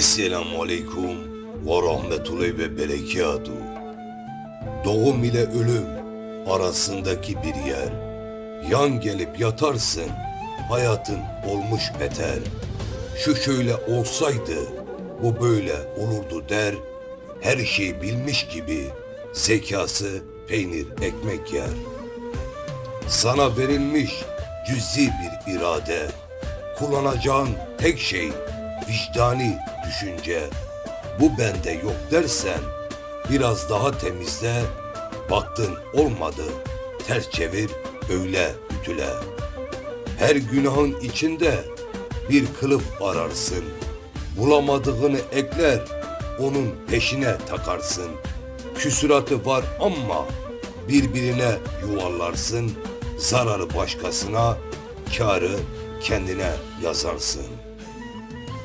Esselamu Aleyküm ve Rahmetullahi ve Berekatuhu. Doğum ile ölüm arasındaki bir yer. Yan gelip yatarsın, hayatın olmuş beter. Şu şöyle olsaydı, bu böyle olurdu der. Her şeyi bilmiş gibi, zekası peynir ekmek yer. Sana verilmiş cüzi bir irade. Kullanacağın tek şey vicdani düşünce. Bu bende yok dersen biraz daha temizle. Baktın olmadı ters çevir öyle ütüle. Her günahın içinde bir kılıf ararsın. Bulamadığını ekler, onun peşine takarsın. Küsuratı var ama birbirine yuvarlarsın. Zararı başkasına, karı kendine yazarsın.